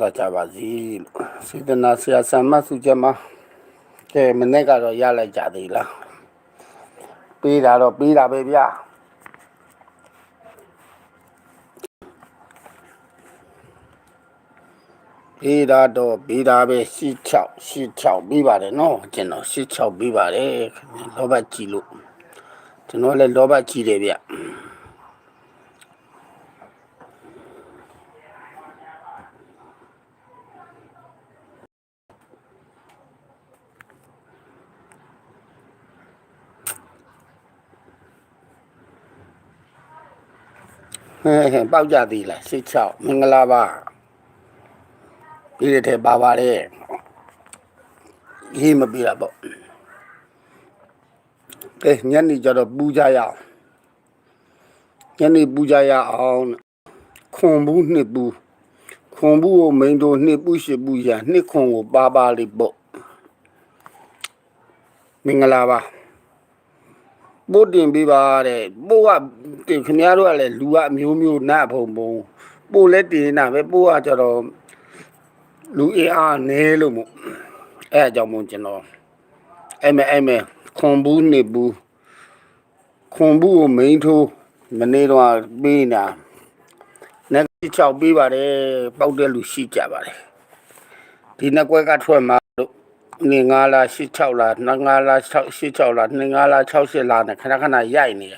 တော့ကြပါစီလို့စေတနာဆရာဆမ်မတ်စုချက်မှာကဲမနေ့ကတော့ရလိုက်ကြသေးလားပေးတာတော့ပေးတာပဲဗျာပေးတာတော့ပေးတာပဲ86 86ပြီးပါတယ်နော်ကျွန်တော်86ပြီးပါတယ်ခင်ဗျလောဘကြည့်လို့ကျွန်တော်လည်းလောဘကြည့်တယ်ဗျ ဟဲ့ဟဲ့ပေါက်ကြသေးလား86မင်္ဂလာပါပြီးတဲ့ထဲပါပါတယ်ရေးမပြီးတာပေါ့ကဲညနေကျတော့ပူကြရအောင်ညနေပူကြရအောင်ခွန်ဘူးနှစ်ဘူးခွန်ဘူးကိုမိန်တို့နှစ်ဘူးရှိဘူးရနှစ်ခွန်ကိုပါပါလေးပေါ့မင်္ဂလာပါ ပို့တင်ပေးပါတဲ့ပို့ကတင်ခင်ဗျားတို့ကလည်းလူကအမျိုးမျိုးနတ်ဖုံဖုံပို့လက်တင်တာပဲပို့ကကျတော့လူအင်အားနည်းလို့မို့အဲအကြောင်းမို့ကျွန်တော်အဲ့မဲအဲ့မဲခွန်ဘူးနေဘူးခွန်ဘူးကိုမိန်ထိုးမနေ့တော့ပေးနေတာနှစ်6ပေးပါတယ်ပောက်တဲ့လူရှိကြပါတယ်ဒီနှစ်ကွက်ကထွက်မှာလို့နေ 9လား86လား9လား86လား9လား68လားနဲ့ခဏခဏရိုက်နေရ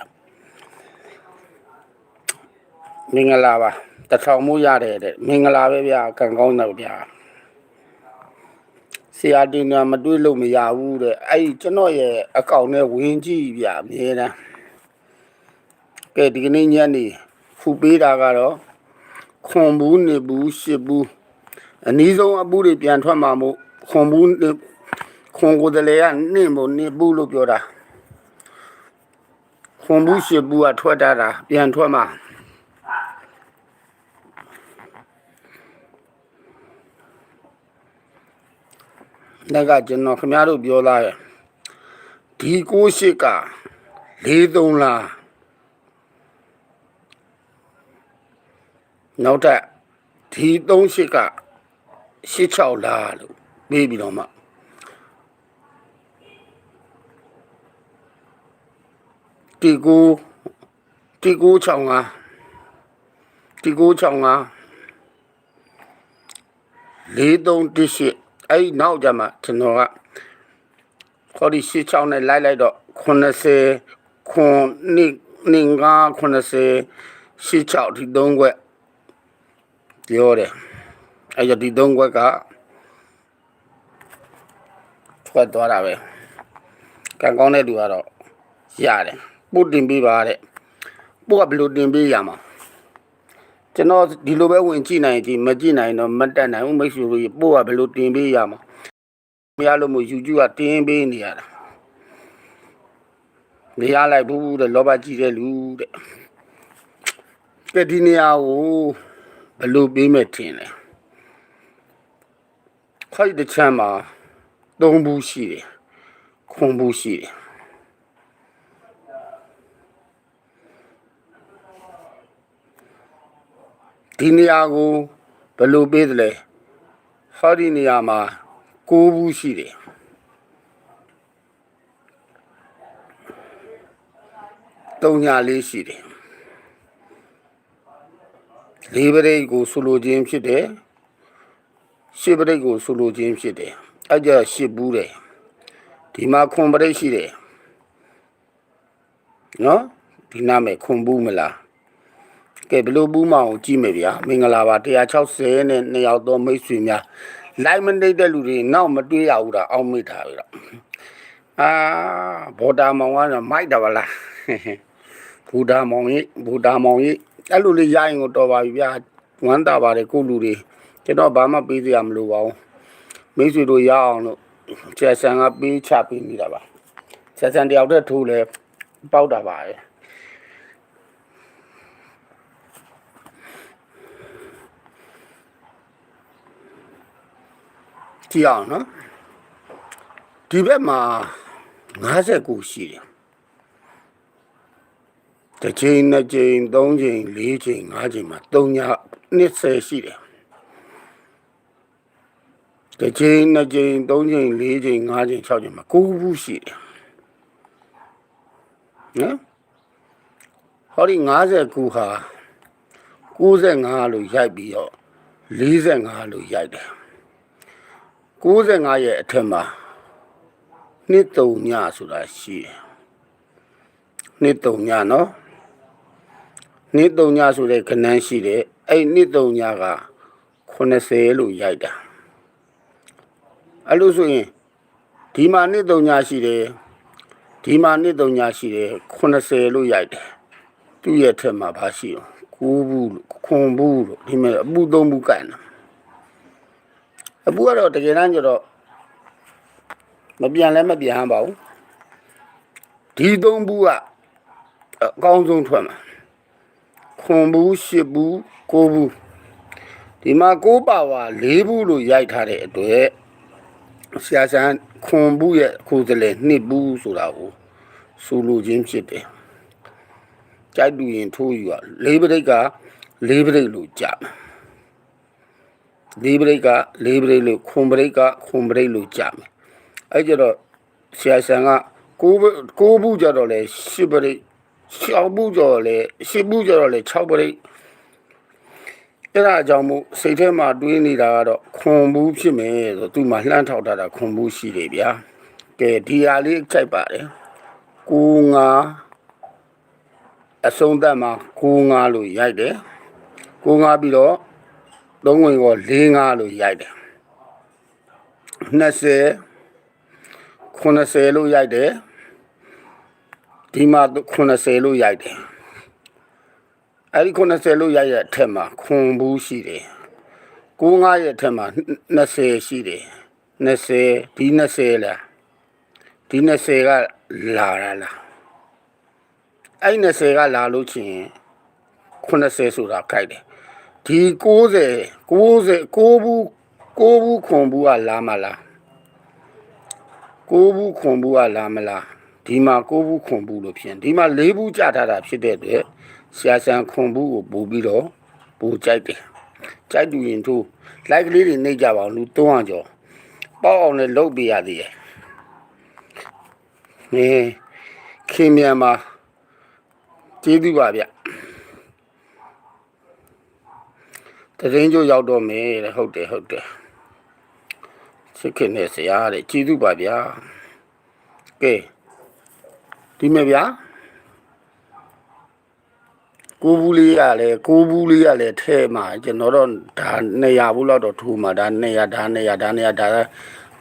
မင်္ဂလာပါတထောင်မိုးရတယ်တဲ့မင်္ဂလာပဲဗျာကံကောင်းတော့ဗျာဆရာတင်ကမတွေးလို့မရဘူးတဲ့အဲ့ဒီကျွန်တော်ရဲ့အကောင့်နဲ့ဝင်ကြည့်ဗျာအမြဲတမ်းကဲဒီကနေ့ညနေဖူပေးတာကတော့ခွန်ဘူးနေဘူးရှစ်ဘူးအနည်းဆုံးအပူတွေပြန်ထွက်မှာမို့ခွန်ဘူးနေ ခွန်ကိုယ်တလေကနင့်မို့နေဘူးလို့ပြောတာခွန်ဘူးရှစ်ဘူးကထွက်တာတာပြန်ထွက်မှာလက်ကကျွန်တော်ခင်ဗျားတို့ပြောလာရဲ့ဒီကိုရှိက43လားနောက်ထပ်ဒီ38က86လားလို့ပြီးပြီးတော့မှ တီကိုတီကို65တီကို65 4318အဲ့ဒီနောက်ကြမှာကျွန်တော်ကခေါ်ဒီ86နဲ့လိုက်လိုက်တော့80ခွန်နိနင်္ဂါ80 86ဒီ3ခွက်ပြောတယ်အဲ့ကြဒီ3ခွက်ကထွက်သွားတာပဲကံကောင်းတဲ့လူကတော့ရတယ် ပို့တင်ပေးပါတဲ့ပို့ကဘယ်လိုတင်ပေးရမှာကျွန်တော်ဒီလိုပဲဝင်ကြည့်နိုင်ကြည့်မကြည့်နိုင်တော့မတက်နိုင်ဘူးမိတ်ဆွေတို့ပို့ကဘယ်လိုတင်ပေးရမှာမရလို့မို့ YouTube ကတင်ပေးနေရတာမရလိုက်ဘူးတဲ့လောဘကြီးတဲ့လူတဲ့ကဲဒီနေရာကိုဘယ်လိုပေးမဲ့ထင်လဲခိုက်တဲ့ချမ်းမှာသုံးဘူးရှိတယ်ခွန်ဘူးရှိတယ် ဒီနေရာကိုဘယ်လိုပေးသလဲဟောဒီနေရာမှာကိုးဘူးရှိတယ်တုံညာလေးရှိတယ်လေးပရိတ်ကိုဆူလိုခြင်းဖြစ်တယ်ရှစ်ပရိတ်ကိုဆူလိုခြင်းဖြစ်တယ်အကြရှစ်ဘူးတယ်ဒီမှာခွန်ပရိတ်ရှိတယ်နော်ဒီနားမဲ့ခွန်ဘူးမလား ကဲဘလို့ဘူးမအောင်ကြည့်မယ်ဗျာမင်္ဂလာပါ160နဲ့နှစ်ယောက်သောမိတ်ဆွေများလိုက်မနေတဲ့လူတွေနောက်မတွေးရဘူးတာအောက်မိထားပြီတော့အာဘောတာမောင်ကတော့မိုက်တာပါလားဘူတာမောင်ကြီးဘူတာမောင်ကြီးအဲ့လိုလေးရရင်ကိုတော်ပါပြီဗျာဝမ်းတာပါတယ်ကိုလူတွေကျွန်တော်ဘာမှပေးစရာမလိုပါဘူးမိတ်ဆွေတို့ရအောင်လို့ကျက်ဆန်ကပေးချပေးနေတာပါကျက်ဆန်တယောက်တည်းထိုးလဲပေါက်တာပါရဲ့ ကြည့်အောင်နော်ဒီဘက်မှာ59ရှိတယ်တစ်ချိန်နှစ်ချိန်သုံးချိန်လေးချိန်ငါးချိန်မှာ3ည20ရှိတယ်တစ်ချိန်နှစ်ချိန်သုံးချိန်လေးချိန်ငါးချိန်၆ချိန်မှာ9ဘူးရှိတယ်နော်ဟောဒီ90ခုဟာ95လို့ရိုက်ပြီးတော့45လို့ရိုက်တယ် 95ရဲ့အထက်မှာနှစ်တုံညဆိုတာရှိတယ်နှစ်တုံညနော်နှစ်တုံညဆိုတဲ့ခဏန်းရှိတယ်အဲ့နှစ်တုံညက80လို့ရိုက်တာအဲ့လိုဆိုရင်ဒီမှာနှစ်တုံညရှိတယ်ဒီမှာနှစ်တုံညရှိတယ်80လို့ရိုက်တယ်သူ့ရဲ့ထက်မှာဘာရှိအောင်ကိုးဘူးလို့ခွန်ဘူးလို့ဒီမဲ့အပူသုံးဘူးကန်တာ အပူကတော့တကယ်တမ်းကျတော့မပြန်လဲမပြန်ပါဘူးဒီသုံးဘူးကအကောင်းဆုံးထွက်မှာခွန်ဘူးရှစ်ဘူးကိုးဘူးဒီမှာကိုးပါဝါ၄ဘူးလို့ရိုက်ထားတဲ့အတွက်ဆရာဆန်းခွန်ဘူးရဲ့ကိုယ်စလဲနှစ်ဘူးဆိုတာကိုဆိုလိုခြင်းဖြစ်တယ်ကြိုက်တူရင်ထိုးယူရလေးပရိတ်ကလေးပရိတ်လို့ကြမှာ လေးပရိတ်ကလေးပရိတ်လို့ခွန်ပရိတ်ကခွန်ပရိတ်လို့ကြမှာအဲ့ကြတော့ဆရာဆန်ကကိုးဘကိုးဘူးကြတော့လေရှစ်ပရိတ်ရှောက်ဘူးကြတော့လေရှစ်ဘူးကြတော့လေ6ပရိတ်အဲ့ဒါအကြောင်းမို့စိတ်ထဲမှာတွေးနေတာကတော့ခွန်ဘူးဖြစ်မယ်ဆိုသူ့မှာလှမ်းထောက်ထားတာခွန်ဘူးရှိတယ်ဗျာကဲဒီဟာလေးကြိုက်ပါတယ်ကိုငါအဆုံးသက်မှာ95လို့ရိုက်တယ်95ပြီးတော့ သုံးဝင်က45လို့ရိုက်တယ်20 80လို့ရိုက်တယ်ဒီမှာ80လို့ရိုက်တယ်အဲ့ဒီ80လို့ရိုက်ရဲ့အထက်မှာခွန်ဘူးရှိတယ်95ရဲ့အထက်မှာ20ရှိတယ်20ဒီ20လားဒီ20ကလာတာလားအဲ့20ကလာလို့ချင်း80ဆိုတာခိုက်တယ် ဒီ90 90 9ဘူး9ဘူးခွန်ဘူးကလာမလား9ဘူးခွန်ဘူးကလာမလားဒီမှာ9ဘူးခွန်ဘူးလို့ဖြစ်ဒီမှာ4ဘူးကြထားတာဖြစ်တဲ့အတွက်ဆရာဆန်ခွန်ဘူးကိုပို့ပြီးတော့ပို့ကြိုက်တယ်ကြိုက်တူရင်ထိုးလိုက်ကလေးတွေနှိပ်ကြပါအောင်လူ300ကျော်ပေါ့အောင်လည်းလုတ်ပြရသေးတယ်နေခင်မြန်မှာကျေးဇူးပါဗျ တရင်ကျိုးရောက်တော့မယ်တဲ့ဟုတ်တယ်ဟုတ်တယ်ချစ်ခင်နဲ့ဆရာတဲ့ကျေးဇူးပါဗျာကဲဒီမဲ့ဗျာကိုဘူးလေးရလဲကိုဘူးလေးရလဲထဲမှာကျွန်တော်တော့ဒါ200ဘူးလောက်တော့ထိုးမှာဒါ200ဒါ200ဒါ200ဒါ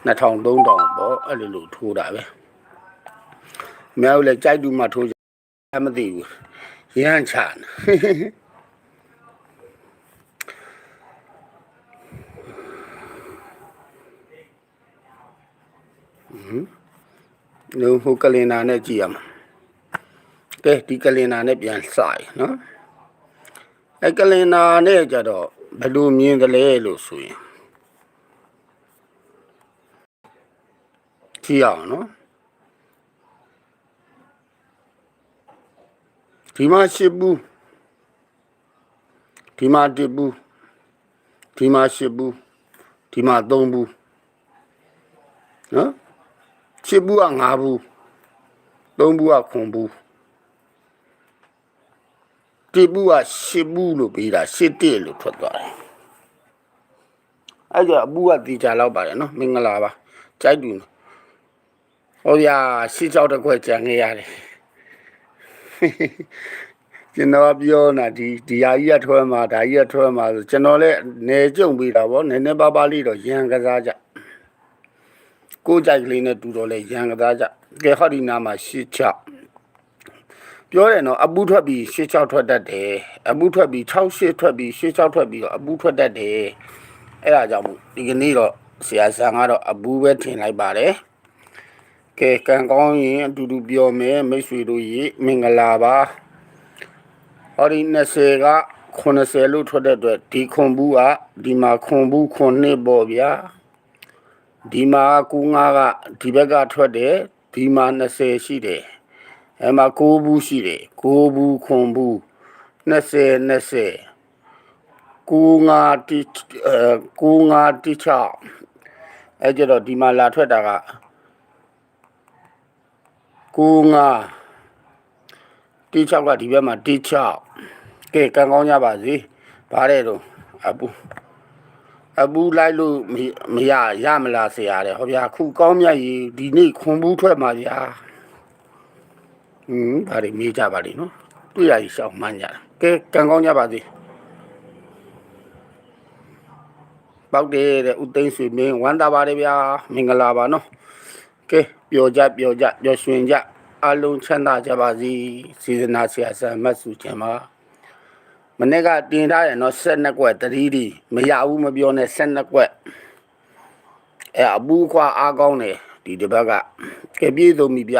2000 3000ပေါ့အဲ့လိုလိုထိုးတာပဲမြောက်လဲကြိုက်တူမှထိုးကြမသိဘူးရမ်းချာ လူဟိုကလင်နာနဲ့ကြည့်ရမှာကဲဒီကလင်နာနဲ့ပြန်စရနော်အဲကလင်နာနဲ့ကြတော့ဘယ်လိုမြင်သလဲလို့ဆိုရင်ကြည့်အောင်နော်ဒီမှာရှစ်ဘူးဒီမှာတစ်ဘူးဒီမှာရှစ်ဘူးဒီမှာသုံးဘူးနော် ရှစ်ဘူးကငါးဘူးသုံးဘူးကခွန်ဘူးတစ်ဘူးကရှစ်ဘူးလို့ပြီးတာရှစ်တစ်လို့ထွက်သွားတယ်အဲ့ကြအဘူးကတီချာလောက်ပါတယ်နော်မင်္ဂလာပါကြိုက်တူဟောဗျာရှစ်ချောက်တစ်ခွက်ကြံခဲ့ရတယ်ကျွန်တော်ပြောနေတာဒီဒီဟာကြီးကထွဲမှာဒါကြီးကထွဲမှာဆိုကျွန်တော်လည်းနေကြုံပြီးတာဗောနည်းနည်းပါးပါးလေးတော့ရန်ကစားကြ ကိုကြိုက်ကလေးနဲ့တူတော့လဲရန်ကစားကြကဲဟောဒီနာမှာရှစ်ချပြောတယ်နော်အပူထွက်ပြီးရှစ်ချထွက်တတ်တယ်အပူထွက်ပြီး6ရှစ်ထွက်ပြီးရှစ်ချထွက်ပြီးတော့အပူထွက်တတ်တယ်အဲ့ဒါကြောင့်မို့ဒီကနေ့တော့ဆရာဆန်ကတော့အပူပဲထင်လိုက်ပါတယ်ကဲကံကောင်းရင်အတူတူပြောမယ်မိတ်ဆွေတို့ရေမင်္ဂလာပါဟောဒီ20က80လို့ထွက်တဲ့အတွက်ဒီခွန်ဘူးကဒီမှာခွန်ဘူးခွန်နှစ်ပေါ့ဗျာ ဒီမှာ95ကဒီဘက်ကထွက်တယ်ဒီမှာ20ရှိတယ်အဲမှာ9ဘူးရှိတယ်9ဘူးခွန်ဘူး20 20 95တိအဲ95တိချအဲကျတော့ဒီမှာလာထွက်တာကကိုငါတီချောက်ကဒီဘက်မှာတီချောက်ကဲကံကောင်းကြပါစေဗါတဲ့တော့အပူ အပူလိုက်လို့မမရရမလားဆရာတဲ့ဟောဗျာခုကောင်းမြတ်ကြီးဒီနေ့ခွန်ဘူးထွက်မှာဗျာဟွန်းဗါတွေမေးကြပါလိမ့်နော်တွေ့ရည်ရှောက်မှန်းကြတာကဲကံကောင်းကြပါစေပောက်တယ်တဲ့ဥသိမ်းဆွေမင်းဝမ်းသာပါတယ်ဗျာမင်္ဂလာပါနော်ကဲပျော်ကြပျော်ကြပျော်ရွှင်ကြအလုံးချမ်းသာကြပါစေစေတနာဆရာဆရာမတ်စုချင်ပါ မနေ့ကတင်ထားတယ်နော်12ကွက်တတိတိမရဘူးမပြောနဲ့12ကွက်အဲအပူခွာအားကောင်းတယ်ဒီတစ်ဘက်ကကဲပြေးဆုံးပြီဗျ